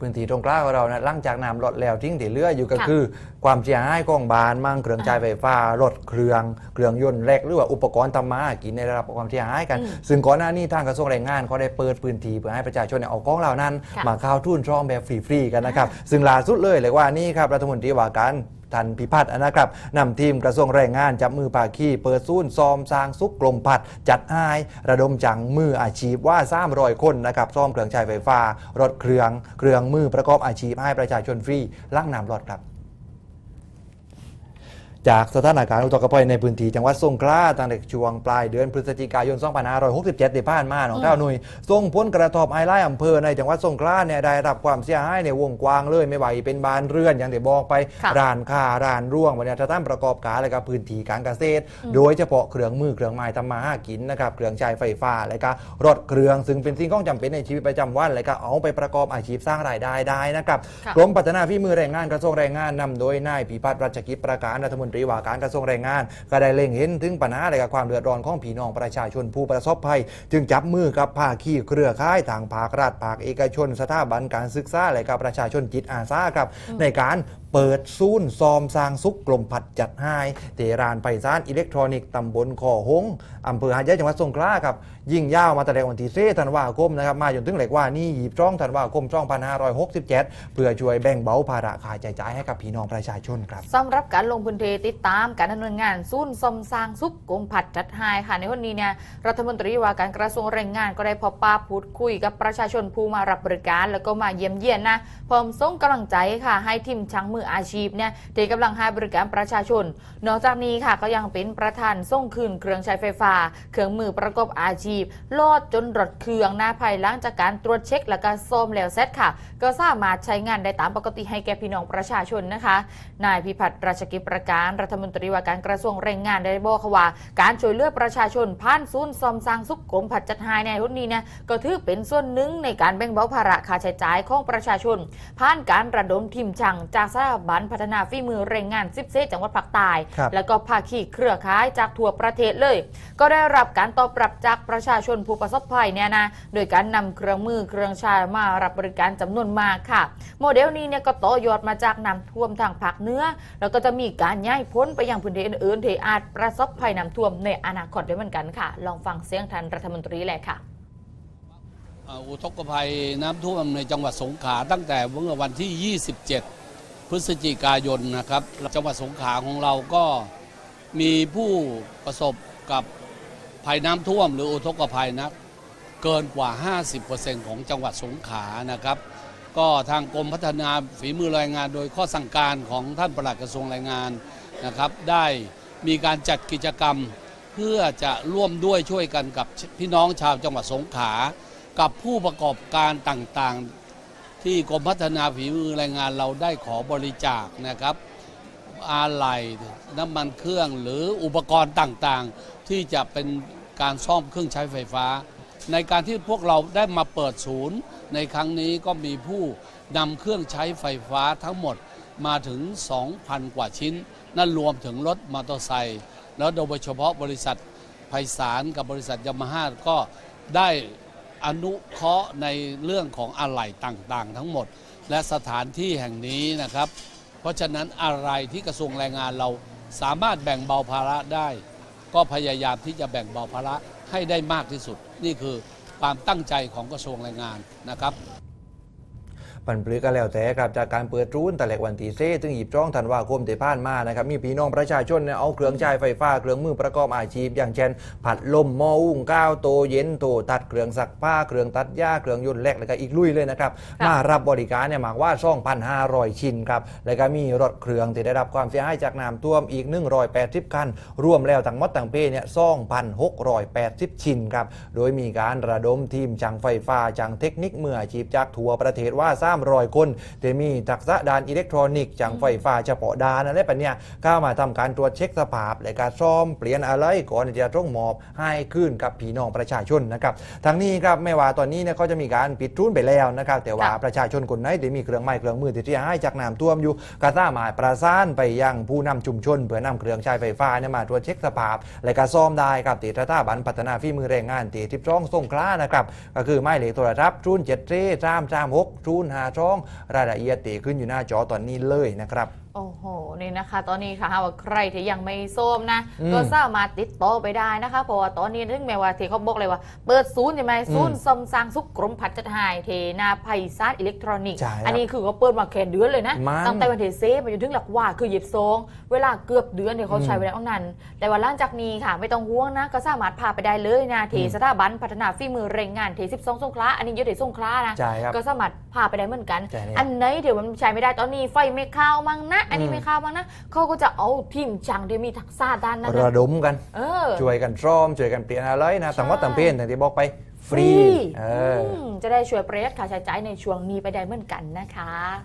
พื้นที่ตรงกลางของเรานะหลังจากน้ำลดแล้วทิ้งที่เหลืออยู่ก็ค่ะ คือ ความเสียหายของบ้านมั่งเครื่องใช้ไฟฟ้ารถเครื่องเครื่องยนต์แรกหรือว่าอุปกรณ์ทำมาหากินในระดับความเสียหายกันอืมซึ่งก่อนหน้านี้ทางกระทรวงแรงงานเขาได้เปิดพื้นที่เพื่อให้ประชาชนเนี่ยเอากล้องเหล่านั้น ค่ะ มาเข้าทุนช่องแบบฟรีๆกันนะครับ ซึ่งล่าสุดเลยเลยว่านี่ครับรัฐมนตรีว่าการ ทันพิพัฒน์นะครับนำทีมกระทรวงแรงงานจับมือภาคีเปิดซูนซอมสร้างซุกกลมผัด จัดให้ระดมจังมืออาชีพว่าสามรอยคนนะครับซ่อมเครื่องใช้ไฟฟ้ารถเครื่องเครื่องมือประกอบอาชีพให้ประชาชนฟรีล้างน้ำรถครับ จากสถานการณ์อุทกภัยในพื้นที่จังหวัดสงขลาตั้งแต่ช่วงปลายเดือนพฤศจิกายน 2567ที่ผ่านมาของเจ้าหนุ่ยส่งผลกระทบไอ้ไล่อำเภอในจังหวัดสงขลาเนี่ยได้รับความเสียหายในวงกว้างเลยไม่ไหวเป็นบ้านเรือนอย่างที่บอกไปค่ะร้านค้าร้านร่วงวันนี้ถ้าท่านประกอบการอะไรกับพื้นที่การเกษตร โดยเฉพาะเครื่องมือเครื่องไม้ทำมาหากินนะครับเครื่องใช้ไฟฟ้าแล้วก็รถเครื่องซึ่งเป็นสิ่งของจำเป็นในชีวิตประจำวันแล้วก็เอาไปประกอบอาชีพสร้างรายได้ได้นะครับค่ะกรมพัฒนาฝีมือแรงงานกระทรวงแรงงานนำโดยนายพิพัฒน์รัชกิจประการรัฐมนตรีว่าการกระทรวงแรงงาน ก็ได้เล็งเห็นถึงปัญหาและความเดือดร้อนของพี่น้องประชาชนผู้ประสบภัย จึงจับมือกับภาคีเครือข่ายทางภาครัฐภาคเอกชนสถาบันการศึกษาและกับประชาชนจิตอาสาครับในการเปิดศูนซอมสร้างสุขกลมผัดจัดให้เทรานไพศาลอิเล็กทรอนิกส์ตำบลคอหงอำเภอหาดใหญ่จังหวัดสงขลาครับยิ่งยาวมาตั้งแต่วันที่4ธันวาคมนะครับมาจนถึงเหล็กว่านี่หยิบจ้องธันวาคม2567เพื่อช่วยแบ่งเบาภาระค่าใช้จ่ายให้กับพี่น้องประชาชนครับสำหรับการลงพื้นที่ติดตามการดำเนินงานศูนย์สมสร้างสุขกรมผัดจัดหายค่ะในวันนี้เนี่ยรัฐมนตรีว่าการกระทรวงแรงงานก็ได้พบปะพูดคุยกับประชาชนผู้มารับบริการ แล้วก็มาเยี่ยมเยียนนะพร้อมส่งกำลังใจค่ะให้ทีมช่างมืออาชีพเนี่ยที่กำลังให้บริการประชาชน นอกจากนี้ค่ะก็ยังเป็นประธานส่งคืนเครื่องใช้ไฟฟ้า เครื่องมือประกอบอาชีพโลดจนรถเครื่องหน้าภายหลังจากการตรวจเช็คและก็ซ่อมแล้วเสร็จค่ะ ก็สามารถใช้งานได้ตามปกติให้แก่พี่น้องประชาชนนะคะ นายพิพัฒน์ราชกิจประการรัฐมนตรีว่าการกระทรวงแรงงานได้บอกว่า การช่วยเหลือประชาชนผ่านศูนย์ซ่อมสร้างสุขกรมผัดจัดหายในรุ่นนี้เนี่ยก็ถือเป็นส่วนหนึ่งในการแบ่งเบาภาระค่าใช้จ่ายของประชาชน ผ่านการระดมทีมช่างจากสถาบันพัฒนาฝีมือแรงงาน10เซจังหวัดภาคใต้ครับแล้วก็ภาคีเครือข่ายจากทั่วประเทศเลย ก็ได้รับการตอบรับจากประชาชนผู้ประสบภัยเนี่ยนะโดยการนำเครื่องมือเครื่องใช้มารับบริการจำนวนมากค่ะ โมเดลนี้เนี่ยก็ต่อยอดมาจากน้ำท่วมทางภาคเหนือแล้วก็จะมีการย้ายพ้นไปยังพื้นที่อื่นๆที่อาจประสบภัยน้ำท่วมในอนาคตด้วยเหมือนกันค่ะ ลองฟังเสียงท่านรัฐมนตรีแหละค่ะอ่าอุทกภัยน้ำท่วมในจังหวัดสงขลาตั้งแต่เมื่อวันที่ 27 พฤศจิกายนนะครับ จังหวัดสงขลาของเราก็มีผู้ประสบกับภัยน้ำท่วมหรืออุทกภัยนะเกินกว่า 50%ของจังหวัดสงขลานะครับ ก็ทางกรมพัฒนาฝีมือแรงงาน โดยข้อสั่งการของท่านปลัดกระทรวงแรงงานนะครับ ได้มีการจัดกิจกรรมเพื่อจะร่วมด้วยช่วยกันกับพี่น้องชาวจังหวัดสงขลากับผู้ประกอบการต่างๆ ที่กรมพัฒนาฝีมือแรงงานเราได้ขอบริจาคนะครับอาไหล่น้ำมันเครื่องหรืออุปกรณ์ต่างๆ ที่จะเป็นการซ่อมเครื่องใช้ไฟฟ้า ในการที่พวกเราได้มาเปิดศูนย์ ในครั้งนี้ก็มีผู้นำเครื่องใช้ไฟฟ้าทั้งหมดมาถึง 2,000 กว่าชิ้น นั่นรวมถึงรถมอเตอร์ไซค์แล้วโดยเฉพาะบริษัทไพศาลกับบริษัทยามาฮ่าก็ได้ อนุเคราะห์ในเรื่องของอะไหล่ต่างๆ ทั้งหมด และสถานที่แห่งนี้นะครับ เพราะฉะนั้นอะไรที่กระทรวงแรงงานเราสามารถแบ่งเบาภาระได้ ก็พยายามที่จะแบ่งเบาภาระให้ได้มากที่สุด นี่คือความตั้งใจของกระทรวงแรงงานนะครับ ปันปลือก็แล้วแต่ครับจากการเปิดรูนแต่แหลกวันที่เซ่ซึ่งหยิบจ้องธันวาคมที่ผ่านมานะครับมีพี่น้องประชาชนเนี่ยเอาเครื่องใช้ไฟฟ้าเครื่องมือประกอบอาชีพ อย่างเช่น ผัดลมหม้อหุงก้าวโตเย็นโตตัดเครื่องซักผ้าเครื่องตัดหญ้าเครื่องยนต์แลกแล้วก็อีกลุยเลยนะครับค่ะมารับบริการเนี่ยหมากว่า2,500ชิ้นครับแล้วก็มีรถเครื่องที่ได้รับความเสียหายจากน้ำท่วมอีก 180 คัน รวมแล้วทั้งหมดทั้งเพเนี่ย2,680ชิ้นครับโดยมีการระดมทีมช่างไฟฟ้าช่างเทคนิคมืออาชีพจากทั่วประเทศว่า300คนที่มีทักษะด้านอิเล็กทรอนิกส์ช่างไฟฟ้าเฉพาะด้านอะไรแบบเนี้ยเข้ามาทำการตรวจเช็คสภาพและการซ่อมเปลี่ยนอะไรก่อนจะต้องมอบให้ขึ้นกับพี่น้องประชาชนนะครับทั้งนี้ครับไม่ว่าตอนนี้เนี่ยเขาจะมีการปิดทุนไปแล้วนะครับแต่ว่าประชาชนคนไหนที่มีเครื่องไม้เครื่องมือที่เสียหายจากน้ำท่วมอยู่ก็สามารถประสานไปยังผู้นำชุมชนเพื่อนำเครื่องใช้ไฟฟ้าเนี่ยมาตรวจเช็คสภาพ และก็ซ่อมได้ครับติดสถาบันพัฒนาฝีมือแรงงานตีทิพย์ช่องส่งคล้านะครับก็คือหมายเลขโทรศัพท์ศูนเจ็ดเจ้สามสามหกศูนห้าช่องรายละเอียดเตขึ้นอยู่หน้าจอตอนนี้เลยนะครับ โอ้โห นี่นะคะ ตอนนี้ค่ะหากว่าใครที่ยังไม่ส้มนะอืมก็สามารถติดต่อไปได้นะคะ เพราะว่าตอนนี้ถึงแม้ว่าที่เขาบอกเลยว่าเปิดศูนย์ใช่ไหมศูนย์ซ่อมสร้างสุขกรมพัฒนาหายเทนาภัยซาร์อิเล็กทรอนิกส์ใช่ครับอันนี้คือเขาเปิดมาแค่เดือนเลยนะมันตั้งแต่วันที่เซฟไปจนถึงหลักว่าคือหยิบซองเวลาเกือบเดือนเนี่ยเขาใช้เวลาตั้งนานแต่ว่าหลังจากนี้ค่ะไม่ต้องห่วงนะ ก็สามารถพาไปได้เลยนะที่สถาบันพัฒนาฝีมือแรงงานที่12สงขลาอันนี้อยุติสงขลานะ ใช่ครับ ก็สามารถพาไปได้เหมือนกัน ใช่เนี่ยอันไหนเดี๋ยวมันใช้ไม่ได้ตอนนี้ไฟไม่เข้ามั้งนะ อันนี้อืมไม่เข้ามั้งนะเขาก็จะเอาทีมจังที่มีทักษะด้านนั้นระนะดมกันเออช่วยกันซ่อมช่วยกันเปลี่ยนอะไรนะต่างวัดต่างเพศอย่างที่บอกไปฟรีเอออมจะได้ช่วยประหยัดค่าใช้จ่ายในช่วงนี้ไปได้เหมือนกันนะคะ